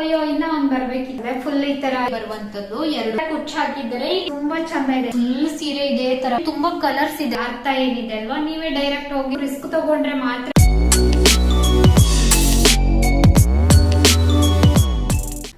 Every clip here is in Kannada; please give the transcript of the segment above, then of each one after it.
ಅಯ್ಯೋ, ಇನ್ನ ಒಂದ್ ಬರ್ಬೇಕಿದ್ರೆ ಫುಲ್ ಈ ತರ ಬರುವಂತದ್ದು. ಎರಡು ಕುಚ್ಚ ಹಾಕಿದ್ರೆ ತುಂಬಾ ಚಂದ ಇದೆ ಫುಲ್ ಸೀರೆ ಇದೆ ತರ. ತುಂಬಾ ಕಲರ್ಸ್ ಇದೆ. ಅರ್ಥ ಏನಿದೆ ಅಲ್ವಾ? ನೀವೇ ಡೈರೆಕ್ಟ್ ಹೋಗಿ ರಿಸ್ಕ್ ತಗೊಂಡ್ರೆ ಮಾತ್ರ.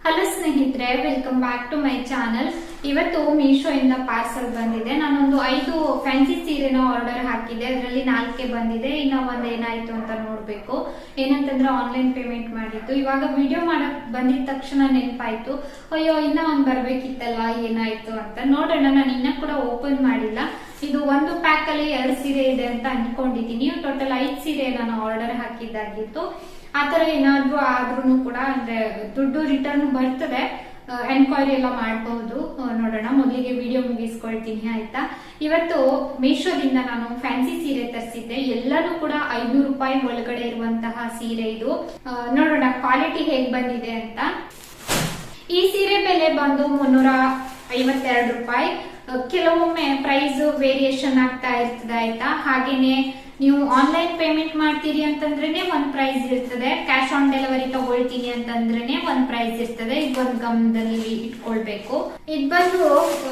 ಹಲೋ ಸ್ನೇಹಿತರೆ welcome back to my channel ಇವತ್ತು ಮೀಶೋ ಇಂದ ಪಾರ್ಸಲ್ ಬಂದಿದೆ. ನಾನೊಂದು ಐದು ಫ್ಯಾನ್ಸಿ ಸೀರೆನ ಆರ್ಡರ್ ಹಾಕಿದ್ದೆ. ಅದರಲ್ಲಿ ನಾಲ್ಕೆ ಬಂದಿದೆ. ಇನ್ನ ಒಂದ್ ಏನಾಯ್ತು ಅಂತ ನೋಡ್ಬೇಕು. ಏನಂತಂದ್ರೆ ಆನ್ಲೈನ್ ಪೇಮೆಂಟ್ ಮಾಡಿದ್ದು. ಇವಾಗ ವಿಡಿಯೋ ಮಾಡಕ್ ಬಂದಿದ ತಕ್ಷಣ ನೆನಪಾಯ್ತು. ಅಯ್ಯೋ, ಇನ್ನ ಒಂದ್ ಬರ್ಬೇಕಿತ್ತಲ್ಲ, ಏನಾಯ್ತು ಅಂತ. ನೋಡೋಣ. ನಾನು ಇನ್ನ ಕೂಡ ಓಪನ್ ಮಾಡಿಲ್ಲ. ಇದು ಒಂದು ಪ್ಯಾಕ್ ಅಲ್ಲಿ ಎರಡು ಸೀರೆ ಇದೆ ಅಂತ ಅನ್ಕೊಂಡಿದೀನಿ. ಟೋಟಲ್ ಐದ್ ಸೀರೆ ನಾನು ಆರ್ಡರ್ ಹಾಕಿದ್ದಾಗಿತ್ತು. ಆತರ ಏನಾದ್ರೂ ಆದ್ರೂ ಕೂಡ, ಅಂದ್ರೆ ದುಡ್ಡು ರಿಟರ್ನ್ ಬರ್ತದೆ. ಎನ್ಕ್ವೈರಿ ಎಲ್ಲ ಮಾಡಬಹುದು. ನೋಡೋಣ, ಮೊದಲಿಗೆ ವಿಡಿಯೋ ಮುಗಿಸ್ಕೊಳ್ತೀನಿ, ಆಯ್ತಾ? ಇವತ್ತು ಮೀಶೋದಿಂದ ನಾನು ಫ್ಯಾನ್ಸಿ ಸೀರೆ ತರಿಸಿದ್ದೆ. ಎಲ್ಲರೂ ಕೂಡ ಐನೂರು ರೂಪಾಯಿ ಒಳಗಡೆ ಇರುವಂತಹ ಸೀರೆ ಇದು. ನೋಡೋಣ ಕ್ವಾಲಿಟಿ ಹೇಗ್ ಬಂದಿದೆ ಅಂತ. ಈ ಸೀರೆ ಬೆಲೆ ಬಂದು ಮುನ್ನೂರ ಐವತ್ತೆರಡು ರೂಪಾಯಿ. ಕೆಲವೊಮ್ಮೆ ಪ್ರೈಸ್ ವೇರಿಯೇಷನ್ ಆಗ್ತಾ ಇರ್ತದೆ, ಆಯ್ತಾ? ಹಾಗೇನೆ ನೀವು ಆನ್ಲೈನ್ ಪೇಮೆಂಟ್ ಮಾಡ್ತೀರಿ ಅಂತಂದ್ರೆ ಒಂದ್ ಪ್ರೈಸ್ ಇರ್ತದೆ. ಕ್ಯಾಶ್ ಆನ್ ಡೆಲಿವರಿ ತಗೊಳ್ತೀನಿ ಅಂತಂದ್ರೆ ಒಂದ್ ಪ್ರೈಸ್ ಇರ್ತದೆ. ಇದು ಒಂದ್ ಗಮ್ದಲ್ಲಿ ಇಟ್ಕೊಳ್ಬೇಕು. ಇದ್ ಬಂದು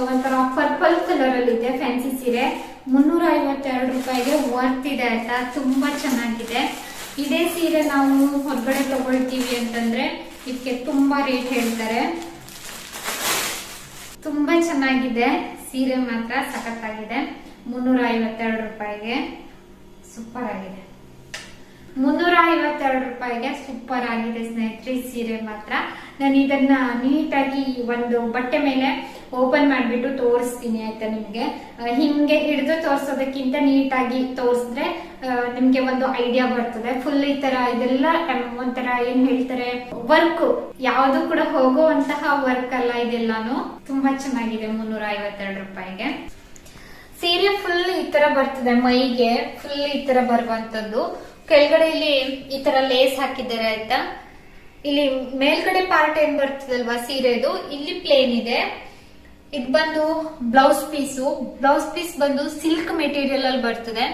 ಒಂಥರ ಪರ್ಪಲ್ ಕಲರ್ ಅಲ್ಲಿ ಇದೆ ಫ್ಯಾನ್ಸಿ ಸೀರೆ. ಮುನ್ನೂರ ಐವತ್ತೆರಡು ರೂಪಾಯಿಗೆ ವರ್ತ್ ಇದೆ ಆಯ್ತಾ ತುಂಬಾ ಚೆನ್ನಾಗಿದೆ. ಇದೇ ಸೀರೆ ನಾವು ಹೊರಗಡೆ ತಗೊಳ್ತೀವಿ ಅಂತಂದ್ರೆ ಇದಕ್ಕೆ ತುಂಬಾ ರೇಟ್ ಹೇಳ್ತಾರೆ. ತುಂಬಾ ಚೆನ್ನಾಗಿದೆ. ಸೀರೆ ಮಾತ್ರ ಸಖತ್ತಾಗಿದೆ. ಮುನ್ನೂರ ಐವತ್ತೆರಡು ರೂಪಾಯಿಗೆ. ಸೂಪರ್ ಆಗಿದೆ. ಮುನ್ನೂರ ಐವತ್ತೆರಡು ರೂಪಾಯಿಗೆ ಸೂಪರ್ ಆಗಿದೆ ಸ್ನೇಹಿತರೆ ಸೀರೆ ಮಾತ್ರ. ನಾನು ಇದನ್ನ ನೀಟಾಗಿ ಒಂದು ಬಟ್ಟೆ ಮೇಲೆ ಓಪನ್ ಮಾಡಿಬಿಟ್ಟು ತೋರಿಸ್ತೀನಿ ಆಯ್ತಾ ನಿಮ್ಗೆ. ಹಿಂಗೆ ಹಿಡಿದು ತೋರ್ಸೋದಕ್ಕಿಂತ ನೀಟಾಗಿ ತೋರಿಸಿದ್ರೆ ನಿಮ್ಗೆ ಒಂದು ಐಡಿಯಾ ಬರ್ತದೆ. ಫುಲ್ ಈ ತರ ಇದೆಲ್ಲ ಒಂಥರ ಏನ್ ಹೇಳ್ತಾರೆ ವರ್ಕ್ ಯಾವುದು ಕೂಡ ಹೋಗುವಂತಹ ವರ್ಕ್ ಅಲ್ಲ ಇದೆಲ್ಲಾನು. ತುಂಬಾ ಚೆನ್ನಾಗಿದೆ ಮುನ್ನೂರ ಐವತ್ತೆರಡು ರೂಪಾಯಿಗೆ. ಸೀರೆ ಫುಲ್ ಈ ತರ ಬರ್ತದೆ, ಮೈಗೆ ಫುಲ್ ಈ ತರ ಬರುವಂತದ್ದು. ಕೆಳಗಡೆ ಇಲ್ಲಿ ಈ ತರ ಲೇಸ್ ಹಾಕಿದ್ದಾರೆ ಆಯ್ತಾ? ಇಲ್ಲಿ ಮೇಲ್ಗಡೆ ಪಾರ್ಟ್ ಏನ್ ಬರ್ತದಲ್ವಾ ಸೀರೆದು? ಇಲ್ಲಿ ಪ್ಲೇನ್ ಇದೆ. ಇದು ಬಂದು ಬ್ಲೌಸ್ ಪೀಸು ಬ್ಲೌಸ್ ಪೀಸ್ ಬಂದು ಸಿಲ್ಕ್ ಮೆಟೀರಿಯಲ್ ಅಲ್ಲಿ ಬರ್ತದೆ.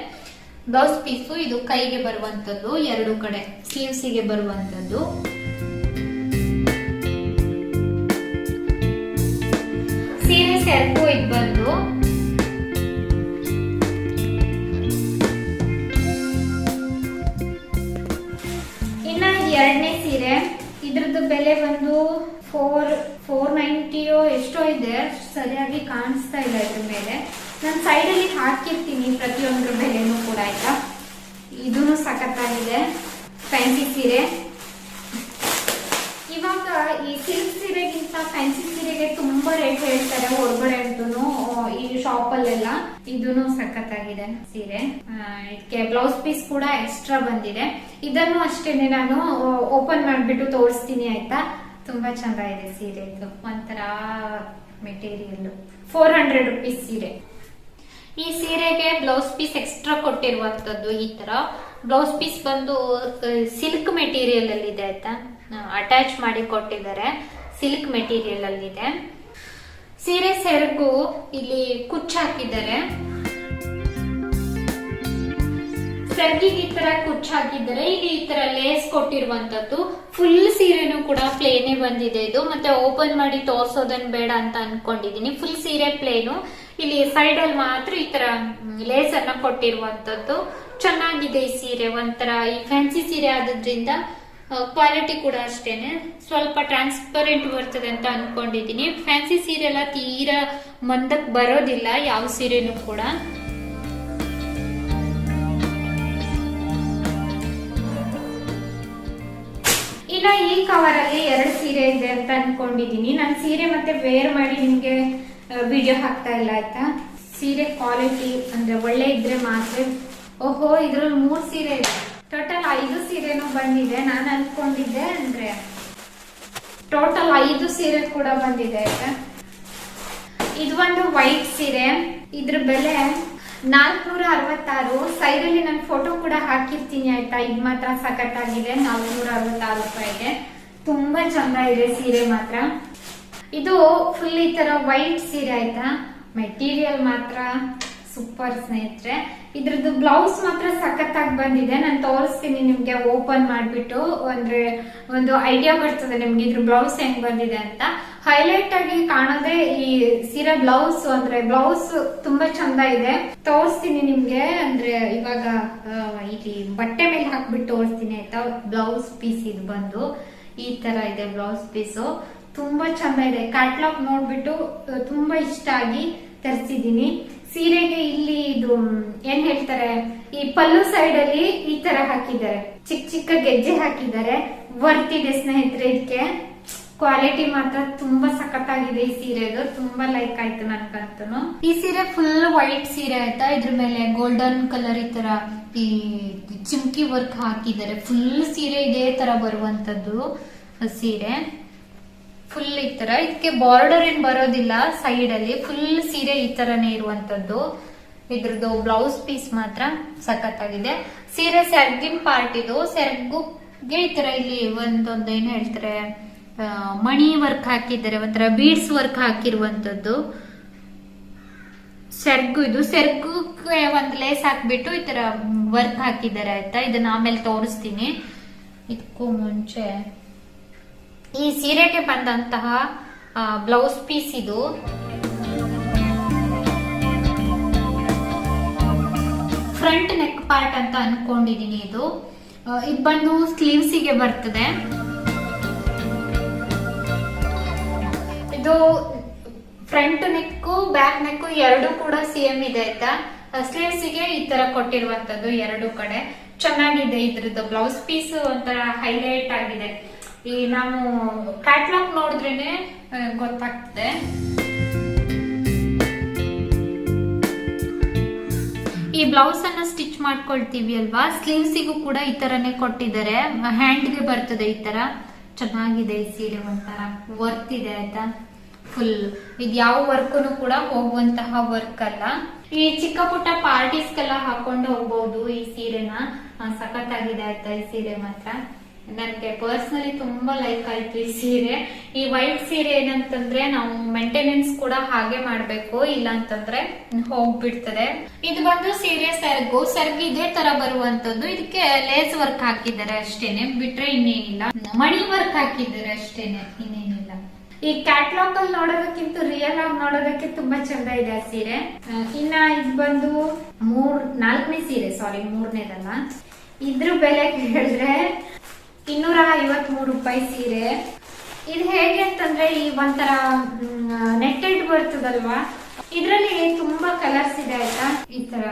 ಬ್ಲೌಸ್ ಪೀಸು ಇದು ಕೈಗೆ ಬರುವಂತದ್ದು, ಎರಡು ಕಡೆ ಸ್ಲೀವ್ಸಿಗೆ ಬರುವಂತದ್ದು. ಸೀರೆ ಸೆರಗು ಇದು ಎರಡನೇ ಸೀರೆ. ಇದ್ರದ್ದು ಬೆಲೆ ಬಂದು ಫೋರ್ ಫೋರ್ ನೈಂಟಿಯೋ ಎಷ್ಟೋ ಇದೆ. ಸರಿಯಾಗಿ ಕಾಣಿಸ್ತಾ ಇಲ್ಲ ಇದ್ರ ಮೇಲೆ. ನಾನು ಸೈಡಲ್ಲಿ ಹಾಕಿರ್ತೀನಿ ಪ್ರತಿಯೊಂದ್ರ ಬೆಲೆನೂ ಕೂಡ, ಆಯ್ತಾ? ಇದೂ ಸಖತ್ತಾಗಿದೆ. ಫ್ಯಾನ್ಸಿ ಸೀರೆ. ಇವಾಗ ಈ ಸಿಲ್ಕ್ ಸೀರೆಗಿಂತ ಫ್ಯಾನ್ಸಿ ಸೀರೆಗೆ ತುಂಬಾ ರೇಟ್ ಹೇಳ್ತಾರೆ, ಹೊರಗಡೆ ಅಂತೂ ಈ ಶಾಪ್ ಅಲ್ಲೆಲ್ಲ ಇದೂನು ಸಖತ್ತಾಗಿದೆ ಸೀರೆ. ಇದಕ್ಕೆ ಬ್ಲೌಸ್ ಪೀಸ್ ಕೂಡ ಎಕ್ಸ್ಟ್ರಾ ಬಂದಿದೆ. ಇದನ್ನು ಅಷ್ಟೇನೆ ನಾನು ಓಪನ್ ಮಾಡ್ಬಿಟ್ಟು ತೋರಿಸ್ತೀನಿ ಆಯ್ತಾ? ತುಂಬಾ ಚಂದ ಇದೆ ಸೀರೆ ಇದು. ಒಂಥರ ಮೆಟೀರಿಯಲ್ ಫೋರ್ ಹಂಡ್ರೆಡ್ ರುಪೀಸ್ ಸೀರೆ. ಈ ಸೀರೆಗೆ ಬ್ಲೌಸ್ ಪೀಸ್ ಎಕ್ಸ್ಟ್ರಾ ಕೊಟ್ಟಿರುವಂತದ್ದು ಈ ತರ. ಬ್ಲೌಸ್ ಪೀಸ್ ಬಂದು ಸಿಲ್ಕ್ ಮೆಟೀರಿಯಲ್ ಅಲ್ಲಿ ಇದೆ ಆಯ್ತಾ? ಅಟ್ಯಾಚ್ ಮಾಡಿ ಕೊಟ್ಟಿದ್ದಾರೆ. ಸಿಲ್ಕ್ ಮೆಟೀರಿಯಲ್ ಅಲ್ಲಿ ಇದೆ ಸೀರೆ ಸೆರಗು ಇಲ್ಲಿ ಕುಚ್ಚ ಹಾಕಿದ್ದಾರೆ. ಸೆರಗಿಗೆ ಈ ತರ ಕುಚ್ಚ ಹಾಕಿದ್ದಾರೆ. ಇಲ್ಲಿ ಈ ತರ ಲೇಸ್ ಕೊಟ್ಟಿರುವಂತದ್ದು. ಫುಲ್ ಸೀರೆನು ಕೂಡ ಪ್ಲೇನೇ ಬಂದಿದೆ ಇದು. ಮತ್ತೆ ಓಪನ್ ಮಾಡಿ ತೋರ್ಸೋದನ್ ಬೇಡ ಅಂತ ಅನ್ಕೊಂಡಿದೀನಿ. ಫುಲ್ ಸೀರೆ ಪ್ಲೇನು ಇಲ್ಲಿ ಸೈಡ್ ಅಲ್ಲಿ ಮಾತ್ರ ಈ ತರ ಲೇಸ್ ಅನ್ನ ಕೊಟ್ಟಿರುವಂತದ್ದು. ಚೆನ್ನಾಗಿದೆ ಈ ಸೀರೆ. ಒಂಥರ ಈ ಫ್ಯಾನ್ಸಿ ಸೀರೆ ಆದ್ರಿಂದ ಕ್ವಾಲಿಟಿ ಕೂಡ ಅಷ್ಟೇನೆ. ಸ್ವಲ್ಪ ಟ್ರಾನ್ಸ್ಪರೆಂಟ್ ಬರ್ತದೆ ಅಂತ ಅನ್ಕೊಂಡಿದೀನಿ. ಫ್ಯಾನ್ಸಿ ಸೀರೆ ಎಲ್ಲ ತೀರಾ ಮಂದಕ್ ಬರೋದಿಲ್ಲ, ಯಾವ ಸೀರೆನೂ ಕೂಡ. ಇನ್ನ ಈ ಕವರ್ ಅಲ್ಲಿ ಎರಡು ಸೀರೆ ಇದೆ ಅಂತ ಅನ್ಕೊಂಡಿದೀನಿ. ನಾನು ಸೀರೆ ಮತ್ತೆ ವೇರ್ ಮಾಡಿ ನಿಮ್ಗೆ ವಿಡಿಯೋ ಹಾಕ್ತಾ ಇಲ್ಲ, ಆಯ್ತಾ? ಸೀರೆ ಕ್ವಾಲಿಟಿ ಅಂದ್ರೆ ಒಳ್ಳೆ ಇದ್ರೆ ಮಾತ್ರ. ಓಹೋ, ಇದ್ರಲ್ಲಿ ಮೂರ್ ಸೀರೆ ಇದೆ. ಟೋಟಲ್ ಐದು ಸೀರೆನೂ ಬಂದಿದೆ. ನಾನು ಅನ್ಕೊಂಡಿದ್ದೆ ಅಂದ್ರೆ ಟೋಟಲ್ ಐದು ಸೀರೆ ಕೂಡ ಬಂದಿದೆ ಇದು ಒಂದು ವೈಟ್ ಸೀರೆ. ಇದ್ರ ಬೆಲೆ ನಾಲ್ಕನೂರ ಅರವತ್ತಾರು ಅಲ್ಲಿ ನಾನು ಫೋಟೋ ಕೂಡ ಹಾಕಿರ್ತೀನಿ ಆಯ್ತಾ? ಇದು ಮಾತ್ರ ಸಖತ್ತಾಗಿದೆ. ನಾಲ್ಕನೂರ ಅರವತ್ತಾರು ರೂಪಾಯಿಗೆ. ತುಂಬಾ ಚಂದ ಇದೆ ಸೀರೆ ಮಾತ್ರ. ಇದು ಫುಲ್ ಈ ತರ ವೈಟ್ ಸೀರೆ ಆಯ್ತಾ? ಮೆಟೀರಿಯಲ್ ಮಾತ್ರ. ಸೂಪರ್ ಸ್ನೇಹಿತರೆ. ಇದ್ರದ್ದು ಬ್ಲೌಸ್ ಮಾತ್ರ ಸಖತ್ತಾಗಿ ಬಂದಿದೆ. ನಾನು ತೋರಿಸ್ತೀನಿ ನಿಮ್ಗೆ ಓಪನ್ ಮಾಡ್ಬಿಟ್ಟು. ಅಂದ್ರೆ ಒಂದು ಐಡಿಯಾ ಬರ್ತದೆ ನಿಮ್ಗೆ ಇದ್ರ ಬ್ಲೌಸ್ ಹೆಂಗ್ ಬಂದಿದೆ ಅಂತ. ಹೈಲೈಟ್ ಆಗಿ ಕಾಣೋದೇ ಈ ಸೀರೆ ಬ್ಲೌಸ್. ಅಂದ್ರೆ ಬ್ಲೌಸ್ ತುಂಬಾ ಚಂದ ಇದೆ. ತೋರಿಸ್ತೀನಿ ನಿಮ್ಗೆ. ಅಂದ್ರೆ ಇವಾಗ ಇಲ್ಲಿ ಬಟ್ಟೆ ಮೇಲೆ ಹಾಕ್ಬಿಟ್ಟು ತೋರಿಸ್ತೀನಿ ಆಯ್ತಾ. ಬ್ಲೌಸ್ ಪೀಸ್ ಇದು ಬಂದು. ಈ ತರ ಇದೆ ಬ್ಲೌಸ್ ಪೀಸು. ತುಂಬಾ ಚಂದ ಇದೆ. ಕ್ಯಾಟ್ಲಾಗ್ ನೋಡ್ಬಿಟ್ಟು ತುಂಬಾ ಇಷ್ಟ ಆಗಿ ತರಿಸಿದೀನಿ ಸೀರೆಗೆ ಇಲ್ಲಿ ಇದು ಏನ್ ಹೇಳ್ತಾರೆ? ಈ ಪಲ್ಲು ಸೈಡ್ ಅಲ್ಲಿ ಈ ತರ ಹಾಕಿದ್ದಾರೆ. ಚಿಕ್ಕ ಚಿಕ್ಕ ಗೆಜ್ಜೆ ಹಾಕಿದ್ದಾರೆ. ವರ್ತಿದೆ ಇದೆ ಸ್ನೇಹಿತರೆ ಇದಕ್ಕೆ ಕ್ವಾಲಿಟಿ ಮಾತ್ರ ತುಂಬಾ ಸಖತ್ತಾಗಿದೆ ಈ ಸೀರೆದು. ತುಂಬಾ ಲೈಕ್ ಆಯ್ತು ನನ್ಗಂತೂ ಈ ಸೀರೆ ಫುಲ್ ವೈಟ್ ಸೀರೆ ಆಯ್ತಾ? ಇದ್ರ ಮೇಲೆ ಗೋಲ್ಡನ್ ಕಲರ್ ಈ ತರ, ಈ ಚಿಮ್ಕಿ ವರ್ಕ್ ಹಾಕಿದ್ದಾರೆ. ಫುಲ್ ಸೀರೆ ಇದೇ ತರ ಬರುವಂತದ್ದು ಸೀರೆ. ಫುಲ್ ಈ ತರ. ಇದಕ್ಕೆ ಬಾರ್ಡರ್ ಏನ್ ಬರೋದಿಲ್ಲ ಸೈಡ್ ಅಲ್ಲಿ. ಫುಲ್ ಸೀರೆ ಈ ತರನೇ ಇರುವಂತದ್ದು. ಇದ್ರದ್ದು ಬ್ಲೌಸ್ ಪೀಸ್ ಮಾತ್ರ ಸಖತ್ತಾಗಿದೆ. ಸೀರೆ ಸೆರ್ಗಿನ್ ಪಾರ್ಟ್ ಇದು. ಸೆರ್ಗುಗೆ ಈ ತರ ಇಲ್ಲಿ ಒಂದೊಂದು ಏನ್ ಹೇಳ್ತಾರೆ ಮಣಿ ವರ್ಕ್ ಹಾಕಿದ್ದಾರೆ. ಒಂಥರ ಬೀಡ್ಸ್ ವರ್ಕ್ ಹಾಕಿರುವಂತದ್ದು. ಸೆರ್ಗು ಇದು. ಸೆರ್ಗುಗೆ ಒಂದ್ ಲೇಸ್ ಹಾಕ್ಬಿಟ್ಟು ಈ ತರ ವರ್ಕ್ ಹಾಕಿದ್ದಾರೆ ಆಯ್ತಾ? ಇದನ್ನ ಆಮೇಲೆ ತೋರಿಸ್ತೀನಿ. ಇದಕ್ಕೂ ಮುಂಚೆ ಈ ಸೀರೆಗೆ ಬಂದಂತಹ ಬ್ಲೌಸ್ ಪೀಸ್ ಇದು. ಫ್ರಂಟ್ ನೆಕ್ ಪಾರ್ಟ್ ಅಂತ ಅನ್ಕೊಂಡಿದೀನಿ ಇದು. ಇದು ಬಂದು ಸ್ಲೀವ್ಸ್ಗೆ ಬರ್ತದೆ. ಇದು ಫ್ರಂಟ್ ನೆಕ್ ಬ್ಯಾಕ್ ನೆಕ್ ಎರಡು ಕೂಡ ಸೇಮ್ ಇದೆ ಆಯ್ತಾ? ಸ್ಲೀವ್ಸ್ಗೆ ಈ ತರ ಕೊಟ್ಟಿರುವಂತದ್ದು ಎರಡು ಕಡೆ. ಚೆನ್ನಾಗಿದೆ ಇದ್ರದ್ದು ಬ್ಲೌಸ್ ಪೀಸ್ ಒಂಥರ ಹೈಲೈಟ್ ಆಗಿದೆ. ಈ ನಾವು ಕ್ಯಾಟ್ಲಾಗ್ ನೋಡಿದ್ರೇನೆ ಗೊತ್ತಾಗ್ತದೆ. ಈ ಬ್ಲೌಸ್ ಅನ್ನ ಸ್ಟಿಚ್ ಮಾಡ್ಕೊಳ್ತೀವಿ ಅಲ್ವಾ? ಸ್ಲೀವ್ಸಿಗೂ ಕೂಡ ಈ ತರನೇ ಕೊಟ್ಟಿದ್ದಾರೆ. ಹ್ಯಾಂಡ್ಗೆ ಬರ್ತದೆ ಈ ತರ. ಚೆನ್ನಾಗಿದೆ ಈ ಸೀರೆ ಒಂಥರ. ವರ್ತ್ ಇದೆ ಆಯ್ತಾ? ಫುಲ್ ಇದು ಯಾವ ವರ್ಕ್ನು ಕೂಡ ಹೋಗುವಂತಹ ವರ್ಕ್ ಅಲ್ಲ. ಈ ಚಿಕ್ಕ ಪುಟ್ಟ ಪಾರ್ಟೀಸ್ಗೆಲ್ಲ ಹಾಕೊಂಡು ಹೋಗ್ಬಹುದು ಈ ಸೀರೆನ. ಸಖತ್ತಾಗಿದೆ ಆಯ್ತಾ ಈ ಸೀರೆ ಮಾತ್ರ? ನನಗೆ ಪರ್ಸನಲಿ ತುಂಬಾ ಲೈಕ್ ಆಯ್ತು ಈ ಸೀರೆ. ಈ ವೈಟ್ ಸೀರೆ ಏನಂತಂದ್ರೆ ನಾವು ಮೇಂಟೆನೆನ್ಸ್ ಕೂಡ ಹಾಗೆ ಮಾಡ್ಬೇಕು ಇಲ್ಲ ಅಂತಂದ್ರೆ ಹೋಗ್ಬಿಡ್ತದೆ. ಇದು ಬಂದು ಸೀರೆ ಸೆರ್ಗು ಸೆರ್ಗು ಇದೇ ತರ ಬರುವಂತದ್ದು. ಇದಕ್ಕೆ ಲೇಸ್ ವರ್ಕ್ ಹಾಕಿದ್ದಾರೆ ಅಷ್ಟೇನೆ, ಬಿಟ್ರೆ ಇನ್ನೇನಿಲ್ಲ. ಮಣಿ ವರ್ಕ್ ಹಾಕಿದ್ದಾರೆ ಅಷ್ಟೇನೆ, ಇನ್ನೇನಿಲ್ಲ. ಈ ಕ್ಯಾಟ್ಲಾಗ್ ಅಲ್ಲಿ ನೋಡೋದಕ್ಕಿಂತ ರಿಯಲ್ ಆಗಿ ನೋಡೋದಕ್ಕೆ ತುಂಬಾ ಚಂದ ಇದೆ ಆ ಸೀರೆ. ಇನ್ನ ಇದು ಬಂದು ಮೂರ್, ನಾಲ್ಕನೇ ಸೀರೆ ಸಾರಿ ಮೂರನೇದಲ್ಲ. ಇದ್ರ ಬೆಲೆ ಹೇಳಿದ್ರೆ ಇನ್ನೂರ ಐವತ್ ಮೂರು ರೂಪಾಯಿ ಸೀರೆ. ಇದು ಹೇಗೆ ಅಂತಂದ್ರೆ ಈ ಒಂಥರ ನೆಟ್ಟೆಡ್ ಬರ್ತದಲ್ವಾ? ಇದರಲ್ಲಿ ತುಂಬಾ ಕಲರ್ಸ್ ಇದೆ ಆಯ್ತಾ? ಈ ತರ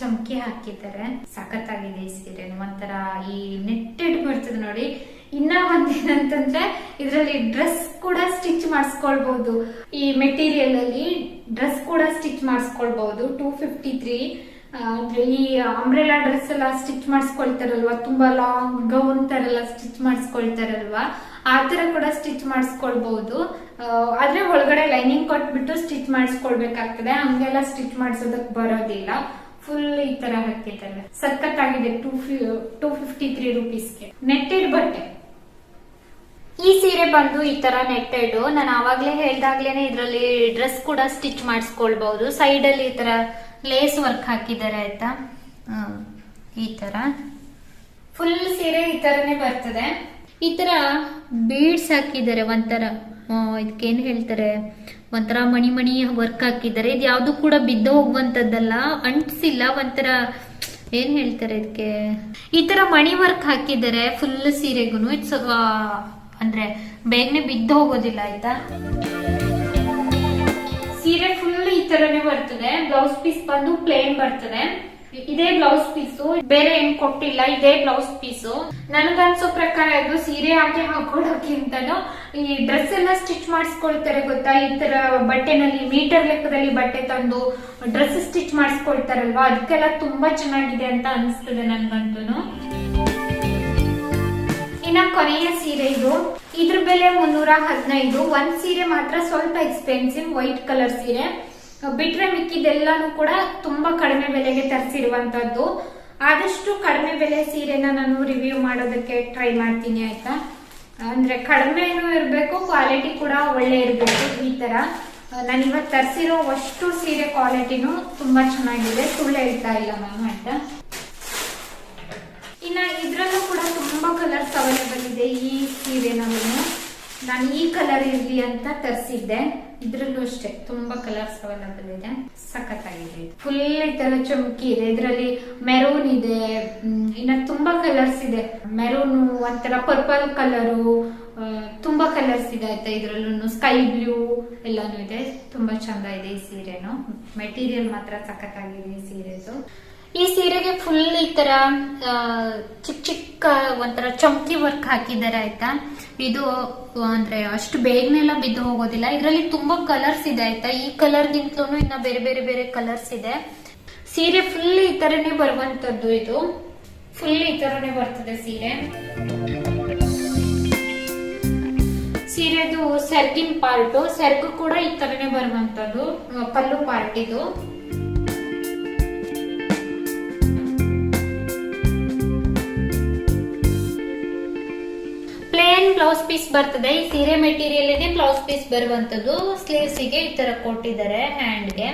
ಚಮಕಿ ಹಾಕಿದ್ದಾರೆ. ಸಖತ್ತಾಗಿದೆ ಈ ಸೀರೆ ಒಂಥರ ಈ ನೆಟ್ಟೆಡ್ ಬರ್ತದೆ ನೋಡಿ. ಇನ್ನ ಒಂದೇನಂತಂದ್ರೆ, ಇದರಲ್ಲಿ ಡ್ರೆಸ್ ಕೂಡ ಸ್ಟಿಚ್ ಮಾಡಿಸ್ಕೊಳ್ಬಹುದು ಈ ಮೆಟೀರಿಯಲ್ ಅಲ್ಲಿ ಡ್ರೆಸ್ ಕೂಡ ಸ್ಟಿಚ್ ಮಾಡಿಸ್ಕೊಳ್ಬಹುದು ಟೂ ಫಿಫ್ಟಿ ತ್ರೀ ಈ ಅಂಬ್ರೆಲಾ ಡ್ರೆಸ್ ಎಲ್ಲ ಸ್ಟಿಚ್ ಮಾಡಿಸ್ಕೊಳ್ತಾರಲ್ವಾ? ತುಂಬಾ ಲಾಂಗ್ ಗೌನ್ ತರ ಎಲ್ಲ ಸ್ಟಿಚ್ ಮಾಡಿಸ್ಕೊಳ್ತಾರಲ್ವಾ? ಆ ತರ ಕೂಡ ಸ್ಟಿಚ್ ಮಾಡಿಸ್ಕೊಳ್ಬಹುದು ಆದ್ರೆ ಒಳಗಡೆ ಲೈನಿಂಗ್ ಕೊಟ್ಬಿಟ್ಟು ಸ್ಟಿಚ್ ಮಾಡಿಸ್ಕೊಳ್ಬೇಕಾಗ್ತದೆ. ಹಂಗೆಲ್ಲ ಸ್ಟಿಚ್ ಮಾಡಿಸೋದಕ್ ಬರೋದಿಲ್ಲ. ಫುಲ್ ಈ ತರ ಹಾಕಿದ್ದಾರೆ ಸಖತ್ತಾಗಿದೆ. ಟೂ ಟೂ ಫಿಫ್ಟಿ ತ್ರೀ ರುಪೀಸ್ಗೆ ನೆಟ್ಟೆಡ್ ಬಟ್ಟೆ. ಈ ಸೀರೆ ಬಂದು ಈ ತರ ನೆಟ್ಟೆಡ್ ನಾನು ಆವಾಗ್ಲೇ ಹೇಳ್ದಾಗ್ಲೇನೆ ಇದ್ರಲ್ಲಿ ಡ್ರೆಸ್ ಕೂಡ ಸ್ಟಿಚ್ ಮಾಡಿಸ್ಕೊಳ್ಬಹುದು ಸೈಡ್ ಅಲ್ಲಿ ಈ ತರ ಲೇಸ್ ವರ್ಕ್ ಹಾಕಿದ್ದಾರೆ ಆಯ್ತಾ. ಈ ತರ. ಫುಲ್ ಸೀರೆ ಈ ತರನೇ ಬರ್ತದೆ. ಈ ತರ ಬೀಡ್ಸ್ ಹಾಕಿದ್ದಾರೆ ಒಂಥರ. ಇದಕ್ಕೇನ್ ಹೇಳ್ತಾರೆ? ಒಂಥರ ಮಣಿ ಮಣಿ ವರ್ಕ್ ಹಾಕಿದ್ದಾರೆ. ಇದು ಯಾವ್ದು ಕೂಡ ಬಿದ್ದು ಹೋಗುವಂತದ್ದಲ್ಲ ಅಂಟಿಸಿಲ್ಲ ಒಂಥರ ಏನ್ ಹೇಳ್ತಾರೆ ಇದಕ್ಕೆ ಈ ತರ ಮಣಿ ವರ್ಕ್ ಹಾಕಿದ್ದಾರೆ ಫುಲ್ ಸೀರೆಗೂ ಇಟ್ಸ್ ಅಂದ್ರೆ ಬೇಗನೆ ಬಿದ್ದು ಹೋಗೋದಿಲ್ಲ ಆಯ್ತಾ? ಸೀರೆ ಫುಲ್ ಈ ತರನೇ ಬರ್ತದೆ. ಬ್ಲೌಸ್ ಪೀಸ್ ಬಂದು ಪ್ಲೇನ್ ಬರ್ತದೆ. ಇದೇ ಬ್ಲೌಸ್ ಪೀಸು ಬೇರೆ ಏನ್ ಕೊಟ್ಟಿಲ್ಲ, ಇದೇ ಬ್ಲೌಸ್ ಪೀಸು ನನಗನ್ಸೋ ಪ್ರಕಾರ ಇದು ಸೀರೆ ಹಾಕಿ ಹಾಕೊಳ್ಳೋಕ್ಕಿಂತನೂ ಈ ಡ್ರೆಸ್ ಎಲ್ಲ ಸ್ಟಿಚ್ ಮಾಡಿಸ್ಕೊಳ್ತಾರೆ ಗೊತ್ತಾ? ಈ ತರ ಬಟ್ಟೆನಲ್ಲಿ ಮೀಟರ್ ಲೆಕ್ಕದಲ್ಲಿ ಬಟ್ಟೆ ತಂದು ಡ್ರೆಸ್ ಸ್ಟಿಚ್ ಮಾಡಿಸ್ಕೊಳ್ತಾರಲ್ವಾ? ಅದಕ್ಕೆಲ್ಲ ತುಂಬಾ ಚೆನ್ನಾಗಿದೆ ಅಂತ ಅನಿಸ್ತದೆ ನನ್ಗಂತೂ ಇನ್ನ ಕೊನೆಯ ಸೀರೆ ಇದು. ಇದ್ರ ಬೆಲೆ ಮುನ್ನೂರ ಹದಿನೈದು ಒಂದ್ ಸೀರೆ ಮಾತ್ರ ಸ್ವಲ್ಪ ಎಕ್ಸ್ಪೆನ್ಸಿವ್ ವೈಟ್ ಕಲರ್ ಸೀರೆ. ಬಿಟ್ರೆ ಮಿಕ್ಕಿದೆಲ್ಲಾನು ಕೂಡ ತುಂಬಾ ಕಡಿಮೆ ಬೆಲೆಗೆ ತರಿಸಿರುವಂತದ್ದು. ಆದಷ್ಟು ಕಡಿಮೆ ಬೆಲೆ ಸೀರೆನ ನಾನು ರಿವ್ಯೂ ಮಾಡೋದಕ್ಕೆ ಟ್ರೈ ಮಾಡ್ತೀನಿ, ಆಯ್ತಾ? ಅಂದ್ರೆ ಕಡಿಮೆನೂ ಇರಬೇಕು ಕ್ವಾಲಿಟಿ ಕೂಡ ಒಳ್ಳೆ ಇರಬೇಕು ಈ ತರ. ನಾನು ಇವತ್ತು ತರಿಸಿರೋ ಅಷ್ಟು ಸೀರೆ ಕ್ವಾಲಿಟಿನೂ ತುಂಬಾ ಚೆನ್ನಾಗಿದೆ. ಸುಳ್ಳು ಹೇಳ್ತಾ ಇಲ್ಲ ನಾನು ಆಯ್ತಾ? ಇನ್ನ ಇದ್ರಲ್ಲೂ ಕೂಡ ತುಂಬಾ ಕಲರ್ಸ್ ಅವೈಲೇಬಲ್ ಇದೆ. ಈ ಸೀರೆನಲ್ಲೂ ನಾನು ಈ ಕಲರ್ ಇರ್ಲಿ ಅಂತ ತರಿಸಿದ್ದೆ. ಇದ್ರಲ್ಲೂ ಅಷ್ಟೇ ತುಂಬಾ ಕಲರ್ಸ್ ಅವೈಲಬಲ್ ಇದೆ. ಸಖತ್ತಾಗಿದೆ. ಫುಲ್ ಈ ತರ ಚಮಕಿ ಇದೆ. ಇದರಲ್ಲಿ ಮೆರೂನ್ ಇದೆ. ಇನ್ನ ತುಂಬಾ ಕಲರ್ಸ್ ಇದೆ. ಮೆರೂನ್ ಒಂಥರ ಪರ್ಪಲ್ ಕಲರು ತುಂಬಾ ಕಲರ್ಸ್ ಇದೆ ಆಯ್ತಾ ಇದ್ರಲ್ಲೂ ಸ್ಕೈ ಬ್ಲೂ ಎಲ್ಲಾನು ಇದೆ. ತುಂಬಾ ಚಂದ ಇದೆ ಈ ಸೀರೆನು. ಮೆಟೀರಿಯಲ್ ಮಾತ್ರ ಸಖತ್ತಾಗಿದೆ ಈ ಸೀರೆದು. ಈ ಸೀರೆಗೆ ಫುಲ್ ಈ ತರ ಚಿಕ್ಕ ಚಿಕ್ಕ ಒಂಥರ ಚಮಕಿ ವರ್ಕ್ ಹಾಕಿದ್ದಾರೆ ಆಯ್ತಾ? ಇದು, ಅಂದ್ರೆ ಅಷ್ಟು ಬೇಗನೆಲ್ಲ ಬಿದ್ದು ಹೋಗೋದಿಲ್ಲ. ಇದರಲ್ಲಿ ತುಂಬಾ ಕಲರ್ಸ್ ಇದೆ ಆಯ್ತಾ? ಈ ಕಲರ್ಗಿಂತಲೂ ಇನ್ನ ಬೇರೆ ಬೇರೆ ಬೇರೆ ಕಲರ್ಸ್ ಇದೆ. ಸೀರೆ ಫುಲ್ ಈ ತರನೇ ಬರುವಂತದ್ದು ಇದು. ಫುಲ್ ಈ ತರನೇ ಬರ್ತದೆ ಸೀರೆ. ಸೀರೆದು ಸೆರ್ಗಿನ್ ಪಾರ್ಟ್ ಸೆರ್ಗು ಕೂಡ ಈ ತರನೇ ಬರುವಂತದ್ದು ಪಲ್ಲು ಪಾರ್ಟ್ ಇದು. ಬ್ಲೌಸ್ ಪೀಸ್ ಬರ್ತದೆ. ಈ ಸೀರೆ ಮೆಟೀರಿಯಲ್ಗೆ ಬ್ಲೌಸ್ ಪೀಸ್ ಬರುವಂತದ್ದು ಸ್ಲೀವ್ಸ್ಗೆ ಈ ತರ ಕೊಟ್ಟಿದ್ದಾರೆ ಹ್ಯಾಂಡ್ಗೆ.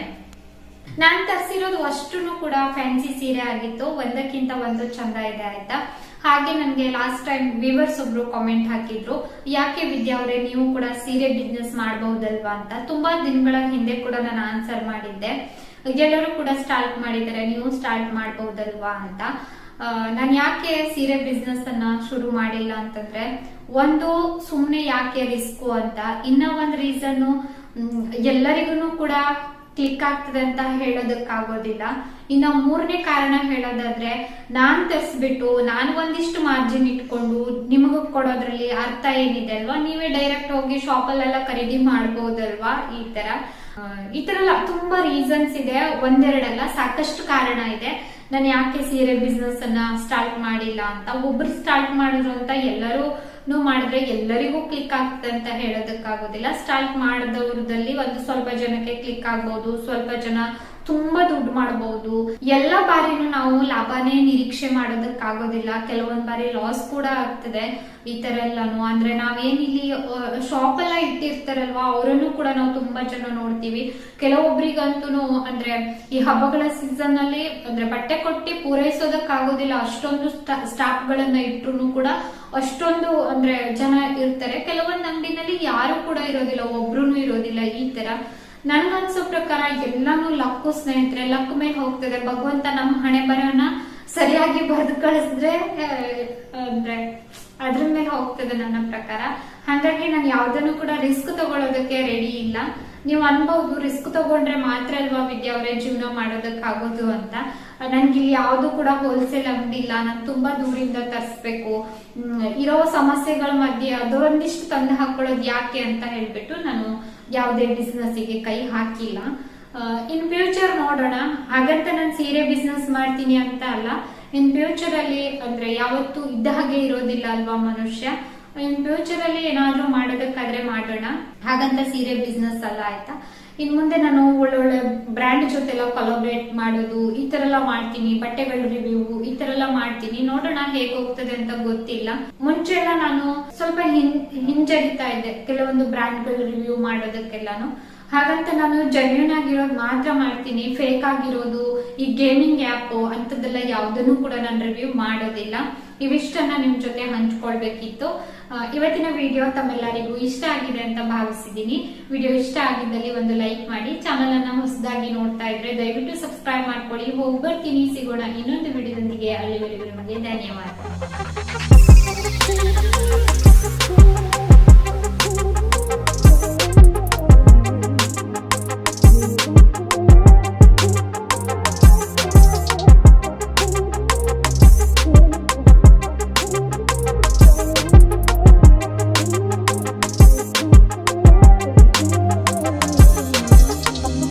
ನಾನ್ ತರಿಸಿರೋದು ಅಷ್ಟು ಕೂಡ ಫ್ಯಾನ್ಸಿ ಸೀರೆ ಆಗಿತ್ತು. ಒಂದಕ್ಕಿಂತ ಒಂದು ಚಂದ ಇದೆ ಆಯ್ತಾ? ಹಾಗೆ ನನ್ಗೆ ಲಾಸ್ಟ್ ಟೈಮ್ ವಿವರ್ಸ್ ಒಬ್ರು ಕಾಮೆಂಟ್ ಹಾಕಿದ್ರು, ಯಾಕೆ ವಿದ್ಯಾ ಅವರೇ, ನೀವು ಕೂಡ ಸೀರೆ ಬಿಸ್ನೆಸ್ ಮಾಡಬಹುದಲ್ವಾ ಅಂತ? ತುಂಬಾ ದಿನಗಳ ಹಿಂದೆ ಕೂಡ ನಾನು ಆನ್ಸರ್ ಮಾಡಿದ್ದೆ. ಎಲ್ಲರೂ ಕೂಡ ಸ್ಟಾರ್ಟ್ ಮಾಡಿದ್ದಾರೆ. ನೀವು ಸ್ಟಾರ್ಟ್ ಮಾಡಬಹುದಲ್ವಾ ಅಂತ. ನಾನು ಯಾಕೆ ಸೀರೆ ಬಿಸ್ನೆಸ್ ಅನ್ನ ಶುರು ಮಾಡಿಲ್ಲ ಅಂತಂದ್ರೆ, ಒಂದು ಸುಮ್ನೆ ಯಾಕೆ ರಿಸ್ಕು ಅಂತ, ಇನ್ನ ಒಂದ್ ರೀಸನ್ ಎಲ್ಲರಿಗೂ ಕೂಡ ಕ್ಲಿಕ್ ಆಗ್ತದೆ ಅಂತ ಹೇಳೋದಕ್ಕಾಗೋದಿಲ್ಲ. ಇನ್ನ ಮೂರನೇ ಕಾರಣ ಹೇಳೋದಾದ್ರೆ, ನಾನ್ ತರಿಸ್ಬಿಟ್ಟು, ನಾನು ಒಂದಿಷ್ಟು ಮಾರ್ಜಿನ್ ಇಟ್ಕೊಂಡು ನಿಮಗೂ ಕೊಡೋದ್ರಲ್ಲಿ ಅರ್ಥ ಏನಿದೆ ಅಲ್ವಾ? ನೀವೇ ಡೈರೆಕ್ಟ್ ಹೋಗಿ ಶಾಪಲ್ಲೆಲ್ಲ ಖರೀದಿ ಮಾಡ್ಬೋದಲ್ವಾ ಈ ತರ? ಈ ತರಲ್ಲ ತುಂಬಾ ರೀಸನ್ಸ್ ಇದೆ. ಒಂದೆರಡಲ್ಲ, ಸಾಕಷ್ಟು ಕಾರಣ ಇದೆ. ನಾನು ಯಾಕೆ ಸೀರೆ ಬಿಸ್ನೆಸ್ ಅನ್ನ ಸ್ಟಾರ್ಟ್ ಮಾಡಿಲ್ಲ ಅಂತ ಒಬ್ರು ಸ್ಟಾರ್ಟ್ ಮಾಡಿದ್ರು ಅಂತ ಎಲ್ಲರೂ ಮಾಡಿದ್ರೆ ಎಲ್ಲರಿಗೂ ಕ್ಲಿಕ್ ಆಗ್ತದೆ ಅಂತ ಹೇಳೋದಕ್ಕಾಗೋದಿಲ್ಲ. ಸ್ಟಾರ್ಟ್ ಮಾಡಿದವ್ರದಲ್ಲಿ ಒಂದು ಸ್ವಲ್ಪ ಜನಕ್ಕೆ ಕ್ಲಿಕ್ ಆಗ್ಬಹುದು ಸ್ವಲ್ಪ ಜನ ತುಂಬಾ ದುಡ್ಡು ಮಾಡಬಹುದು ಎಲ್ಲ ಬಾರಿನೂ ನಾವು ಲಾಭನೇ ನಿರೀಕ್ಷೆ ಮಾಡೋದಕ್ಕಾಗೋದಿಲ್ಲ. ಕೆಲವೊಂದ್ ಬಾರಿ ಲಾಸ್ ಕೂಡ ಆಗ್ತದೆ ಈ ತರ ಎಲ್ಲಾನು ಅಂದ್ರೆ ನಾವೇನಿಲ್ಲಿ ಶಾಪ್ ಎಲ್ಲ ಇಟ್ಟಿರ್ತಾರಲ್ವಾ, ಅವರನ್ನು ಕೂಡ ನಾವು ತುಂಬಾ ಜನ ನೋಡ್ತೀವಿ. ಕೆಲವೊಬ್ರಿಗಂತೂ ಅಂದ್ರೆ ಈ ಹಬ್ಬಗಳ ಸೀಸನ್ ಅಲ್ಲಿ ಅಂದ್ರೆ ಬಟ್ಟೆ ಕೊಟ್ಟಿ ಪೂರೈಸೋದಕ್ಕಾಗೋದಿಲ್ಲ. ಅಷ್ಟೊಂದು ಸ್ಟಾಫ್ ಗಳನ್ನ ಇಟ್ರು ಕೂಡ ಅಷ್ಟೊಂದು ಅಂದ್ರೆ ಜನ ಇರ್ತಾರೆ. ಕೆಲವೊಂದು ಅಂಗಡಿನಲ್ಲಿ ಯಾರು ಕೂಡ ಇರೋದಿಲ್ಲ ಒಬ್ರು ಇರೋದಿಲ್ಲ ಈ ತರ ನನ್ಗನ್ಸೋ ಪ್ರಕಾರ ಎಲ್ಲಾನು ಲಕ್ಕು ಸ್ನೇಹಿತರೆ ಲಕ್ ಮೇಲೆ ಹೋಗ್ತದೆ ಭಗವಂತ ನಮ್ಮ ಹಣೆ ಬರೋಣ ಸರಿಯಾಗಿ ಬರೆದು ಕಳಿಸಿದ್ರೆ ಅಂದ್ರೆ ಅದ್ರ ಮೇಲೆ ಹೋಗ್ತದೆ ನನ್ನ ಪ್ರಕಾರ. ಹಾಗಾಗಿ ನಾನು ಯಾವ್ದನ್ನು ಕೂಡ ರಿಸ್ಕ್ ತಗೊಳ್ಳೋದಕ್ಕೆ ರೆಡಿ ಇಲ್ಲ. ನೀವು ಅನ್ಬಹುದು ರಿಸ್ಕ್ ತಗೊಂಡ್ರೆ ಮಾತ್ರ ಅಲ್ವಾ ವಿದ್ಯಾ ಅವರೇ ಜೀವನ ಮಾಡೋದಕ್ಕಾಗೋದು ಅಂತ. ನನ್ಗೆ ಇಲ್ಲಿ ಯಾವುದು ಕೂಡ ಹೋಲ್ಸೇಲ್ ಅಂಗಡಿ ಇಲ್ಲ ನಾನು ತುಂಬಾ ದೂರಿಂದ ತರಿಸ್ಬೇಕು. ಇರೋ ಸಮಸ್ಯೆಗಳ ಮಧ್ಯೆ ಅದೊಂದಿಷ್ಟು ತಂದು ಹಾಕೊಳ್ಳೋದು ಯಾಕೆ ಅಂತ ಹೇಳ್ಬಿಟ್ಟು ನಾನು ಯಾವುದೇ ಬಿಸ್ನೆಸ್ಗೆ ಕೈ ಹಾಕಿಲ್ಲ. ಇನ್ ಫ್ಯೂಚರ್ ನೋಡೋಣ. ಹಾಗಂತ ನಾನು ಸೀರೆ ಬಿಸ್ನೆಸ್ ಮಾಡ್ತೀನಿ ಅಂತ ಅಲ್ಲ. ಇನ್ ಫ್ಯೂಚರ್ ಅಲ್ಲಿ ಅಂದ್ರೆ ಯಾವತ್ತೂ ಇದ್ದ ಹಾಗೆ ಇರೋದಿಲ್ಲ ಅಲ್ವಾ ಮನುಷ್ಯ? ಇನ್ ಫ್ಯೂಚರ್ ಅಲ್ಲಿ ಏನಾದ್ರೂ ಮಾಡೋದಕ್ಕಾದ್ರೆ ಮಾಡೋಣ. ಹಾಗಂತ ಸೀರೆ ಬಿಸ್ನೆಸ್ ಅಲ್ಲ ಆಯ್ತಾ? ಇನ್ ಮುಂದೆ ನಾನು ಒಳ್ಳೊಳ್ಳೆ ಬ್ರ್ಯಾಂಡ್ ಜೊತೆ ಎಲ್ಲ ಕೊಲಾಬ್ರೇಟ್ ಮಾಡೋದು, ಈ ತರ ಎಲ್ಲ ಮಾಡ್ತೀನಿ, ಬಟ್ಟೆಗಳ ರಿವ್ಯೂ ಈ ತರ ಎಲ್ಲ ಮಾಡ್ತೀನಿ. ನೋಡೋಣ ಹೇಗೆ ಹೋಗ್ತದೆ ಅಂತ ಗೊತ್ತಿಲ್ಲ. ಮುಂಚೆ ಎಲ್ಲ ನಾನು ಸ್ವಲ್ಪ ಹಿಂಜರಿತಾ ಇದ್ದೆ, ಕೆಲವೊಂದು ಬ್ರ್ಯಾಂಡ್ಗಳ ರಿವ್ಯೂ ಮಾಡೋದಕ್ಕೆಲ್ಲಾನು. ಹಾಗಂತ ನಾನು ಜೆನ್ಯೂನ್ ಆಗಿರೋದು ಮಾತ್ರ ಮಾಡ್ತೀನಿ. ಫೇಕ್ ಆಗಿರೋದು, ಈ ಗೇಮಿಂಗ್ ಆ್ಯಪ್ ಅಂತದೆಲ್ಲ ಯಾವ್ದನ್ನು ಕೂಡ ನಾನು ರಿವ್ಯೂ ಮಾಡೋದಿಲ್ಲ. ಇವಿಷ್ಟನ್ನ ನಿಮ್ ಜೊತೆ ಹಂಚ್ಕೊಳ್ಬೇಕಿತ್ತು. ಇವತ್ತಿನ ವಿಡಿಯೋ ತಮ್ಮೆಲ್ಲರಿಗೂ ಇಷ್ಟ ಆಗಿದೆ ಅಂತ ಭಾವಿಸಿದ್ದೀನಿ. ವಿಡಿಯೋ ಇಷ್ಟ ಆಗಿದ್ದಲ್ಲಿ ಒಂದು ಲೈಕ್ ಮಾಡಿ ಚಾನಲ್ ಅನ್ನ ಹೊಸದಾಗಿ ನೋಡ್ತಾ ಇದ್ರೆ ದಯವಿಟ್ಟು ಸಬ್ಸ್ಕ್ರೈಬ್ ಮಾಡ್ಕೊಳ್ಳಿ. ಹೋಗಿ ಬರ್ತೀನಿ. ಸಿಗೋಣ ಇನ್ನೊಂದು ವಿಡಿಯೋದೊಂದಿಗೆ ಅಲ್ಲಿವರೆಗೂ ನಿಮಗೆ ಧನ್ಯವಾದ.